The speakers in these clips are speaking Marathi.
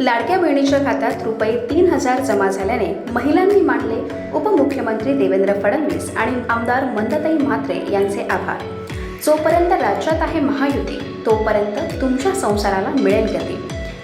लाडक्या बहिणीच्या खात्यात रुपये तीन हजार जमा झाल्याने महिलांनी मानले उपमुख्यमंत्री देवेंद्र फडणवीस आणि आमदार मंदताई म्हात्रे यांचे आभार. जोपर्यंत राज्यात आहे महायुती तोपर्यंत तुमच्या संसाराला मिळेल गती.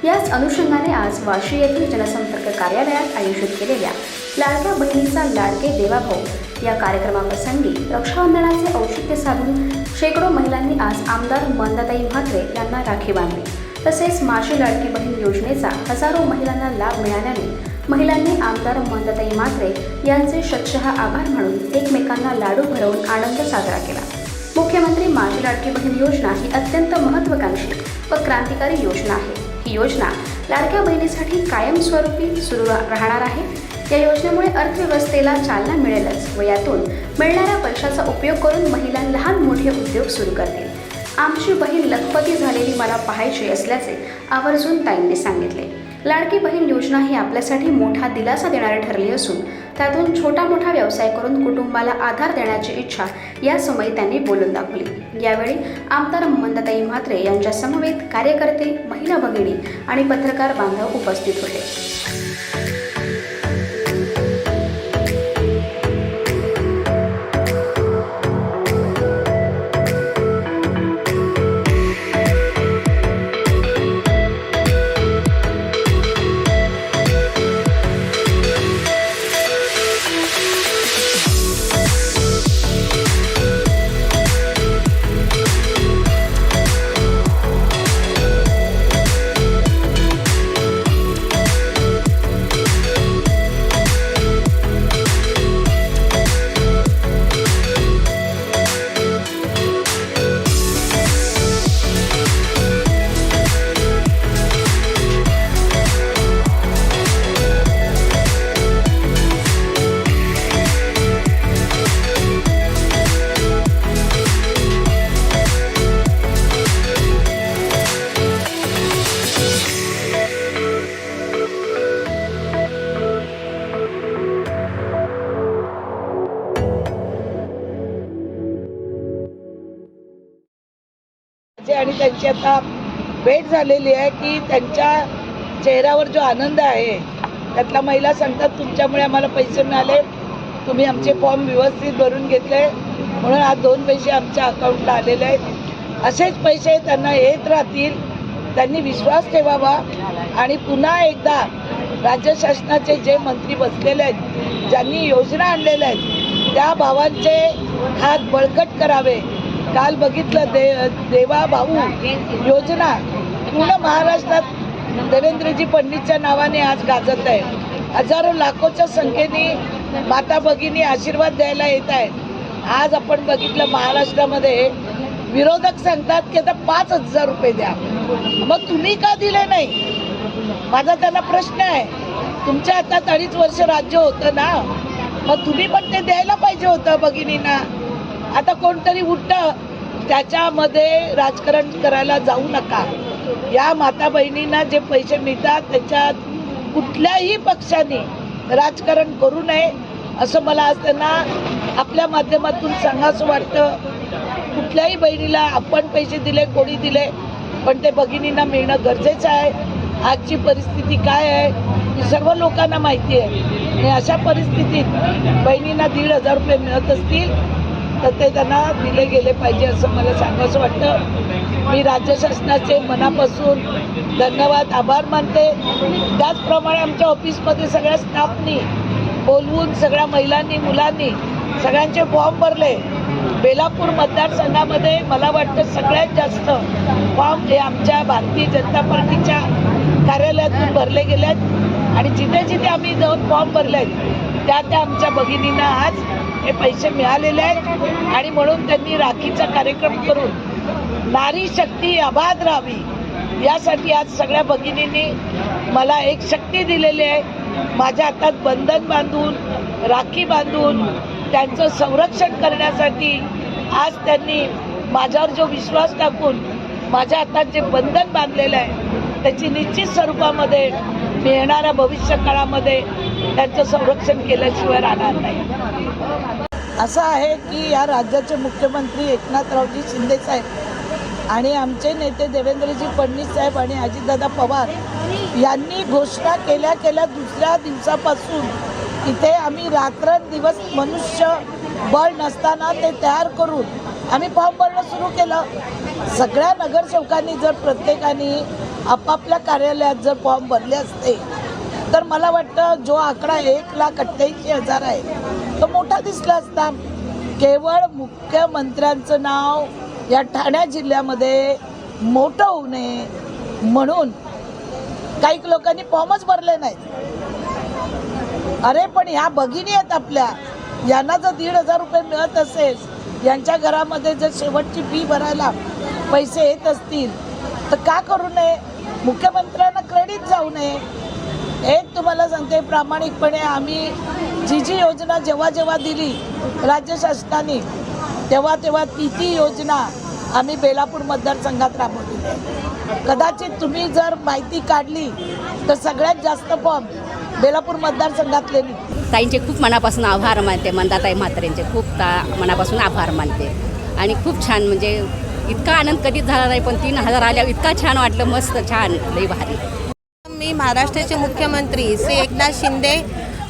याच अनुषंगाने आज वाशी येथील जनसंपर्क कार्यालयात आयोजित केलेल्या लाडक्या बहिणीचा लाडके देवाभाऊ या कार्यक्रमाप्रसंगी रक्षाबंधनाचे औचित्य साधून शेकडो महिलांनी आज आमदार मंदताई म्हात्रे यांना राखी बांधली. तसेच माझी लाडकी बहीण योजनेचा हजारो महिलांना लाभ मिळाल्याने महिलांनी आमदार मंदाताई म्हात्रे यांचे शतशः आभार म्हणून एकमेकांना लाडू भरवून आनंद साजरा केला. मुख्यमंत्री माझी लाडकी बहीण योजना ही अत्यंत महत्त्वाकांक्षी व क्रांतिकारी योजना आहे. ही योजना लाडक्या बहिणीसाठी कायमस्वरूपी सुरू राहणार आहे. या योजनेमुळे अर्थव्यवस्थेला चालना मिळेलच व यातून मिळणाऱ्या पैशाचा उपयोग करून महिला लहान मोठे उद्योग सुरू करतील. आमची बहीण लखपती झालेली मला पाहायची असल्याचे आवर्जून ताईंनी सांगितले. लाडकी बहीण योजना ही आपल्यासाठी मोठा दिलासा देणारी ठरली असून त्यातून छोटा मोठा व्यवसाय करून कुटुंबाला आधार देण्याची इच्छा या समयी त्यांनी बोलून दाखवली. यावेळी आमदार मंदताई म्हात्रे यांच्या समवेत कार्यकर्ते महिला भगिनी आणि पत्रकार बांधव उपस्थित होते. त्यांची आता भेट झालेली आहे की त्यांच्या चेहऱ्यावर जो आनंद आहे त्यातल्या महिला सांगतात तुमच्यामुळे आम्हाला पैसे मिळाले. तुम्ही आमचे फॉर्म व्यवस्थित भरून घेतले. म्हणून आज दोन पैसे आमच्या अकाउंटला आलेले आहेत. असेच पैसे त्यांना येत राहतील. त्यांनी विश्वास ठेवावा. आणि पुन्हा एकदा राज्य शासनाचे जे मंत्री बसलेले आहेत ज्यांनी योजना आणलेल्या आहेत त्या भावांचे हात बळकट करावे. काल बघितलं दे देवा भाऊ योजना पूर्ण महाराष्ट्रात देवेंद्रजी पंडितच्या नावाने आज गाजत आहे. हजारो लाखोच्या संख्येने माता भगिनी आशीर्वाद द्यायला येत आहेत. आज आपण बघितलं महाराष्ट्रामध्ये विरोधक सांगतात की आता पाच हजार रुपये द्या. मग तुम्ही का दिले नाही? माझा त्यांना प्रश्न आहे. तुमच्या हातात अडीच वर्ष राज्य होतं ना? मग तुम्ही पण ते द्यायला पाहिजे होतं भगिनींना. आता कोणतरी उठतं त्याच्यामध्ये राजकारण करायला जाऊ नका. या माता बहिणींना जे पैसे मिळतात त्याच्यात कुठल्याही पक्षाने राजकारण करू नये असं मला आज त्यांना आपल्या माध्यमातून सांगावंसं वाटतं. कुठल्याही बहिणीला आपण पैसे दिले कोणी दिले पण ते भगिनींना मिळणं गरजेचं आहे. आजची परिस्थिती काय आहे ही सर्व लोकांना माहिती आहे. आणि अशा परिस्थितीत बहिणींना दीड हजार रुपये मिळत असतील तर ते त्यांना दिले गेले पाहिजे असं मला सांगावंसं वाटतं. मी राज्य शासनाचे मनापासून धन्यवाद आभार मानते. त्याचप्रमाणे आमच्या ऑफिसमध्ये सगळ्या स्टाफनी बोलवून सगळ्या महिलांनी मुलांनी सगळ्यांचे फॉर्म भरले. बेलापूर मतदारसंघामध्ये मला वाटतं सगळ्यात जास्त फॉर्म हे आमच्या भारतीय जनता पार्टीच्या कार्यालयातून भरले गेले आहेत आणि जिथे जिथे आम्ही जाऊन फॉर्म भरले आहेत त्या त्या आमच्या भगिनींना आज हे पैसे मिळालेले आहेत आणि म्हणून त्यांनी राखीचा कार्यक्रम करून नारी शक्ती अबाध राहावी यासाठी आज सगळ्या भगिनींनी मला एक शक्ती दिलेली आहे. माझ्या हातात बंधन बांधून राखी बांधून त्यांचं संरक्षण करण्यासाठी आज त्यांनी माझ्यावर जो विश्वास टाकून माझ्या हातात जे बंधन बांधलेलं आहे त्याची निश्चित स्वरूपामध्ये मिळणाऱ्या भविष्य काळामध्ये त्यांचं संरक्षण केल्याशिवाय राहणार नाही. असं आहे की या राज्याचे मुख्यमंत्री एकनाथरावजी शिंदे साहेब आणि आमचे नेते देवेंद्रजी फडणवीस साहेब आणि अजितदादा पवार यांनी घोषणा केल्या केल्या दुसऱ्या दिवसापासून इथे आम्ही रात्रंदिवस मनुष्य बळ नसताना ते तयार करून आम्ही फॉर्म भरणं सुरू केलं. सगळ्या नगरसेवकांनी जर प्रत्येकाने आपापल्या कार्यालयात जर फॉर्म भरले असते तर मला वाटतं जो आकडा एक लाख अठ्ठ्याऐंशी हजार आहे तो मोठा दिसला असता. केवळ मुख्यमंत्र्यांचं नाव या ठाण्या जिल्ह्यामध्ये मोठं होऊ नये म्हणून काही लोकांनी फॉर्मच भरले नाहीत. अरे पण ह्या भगिनी आहेत आपल्या. यांना जर दीड हजार रुपये मिळत असेल यांच्या घरामध्ये जर शेवटची फी भरायला पैसे येत असतील तर का करू नये? मुख्यमंत्र्यांना क्रेडिट जाऊ नये. एक तुम्हाला सांगते प्रामाणिकपणे आम्ही जी जी योजना जेव्हा जेव्हा दिली राज्य शासनाने तेव्हा तेव्हा ती ती योजना आम्ही बेलापूर मतदारसंघात राबवली. आहे कदाचित तुम्ही जर माहिती काढली तर सगळ्यात जास्त फॉर्म बेलापूर मतदारसंघातले ताईंचे खूप मनापासून आभार मानते मंदाताई म्हात्रेंचे खूप ता मनापासून आभार मानते. आणि खूप छान म्हणजे इतका आनंद कधीच झाला नाही पण तीन हजार आल्यावर इतका छान वाटलं मस्त छान लई भारी. मी महाराष्ट्राचे मुख्यमंत्री श्री एकनाथ शिंदे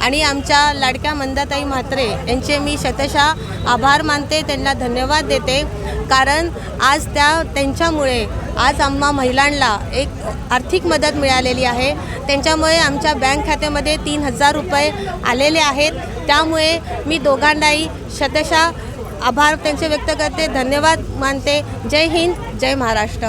आणि आमच्या लाडक्या मंदाताई म्हात्रे यांचे मी शतशः आभार मानते त्यांना धन्यवाद देते. कारण आज त्या त्यांच्यामुळे आज आम्हा महिलांना एक आर्थिक मदत मिळालेली आहे. त्यांच्यामुळे आमच्या बँक खात्यामध्ये तीन हजार रुपये आलेले आहेत. त्यामुळे मी दोघांनाही शतशः आभार त्यांचे व्यक्त करते धन्यवाद मानते. जय हिंद जय महाराष्ट्र.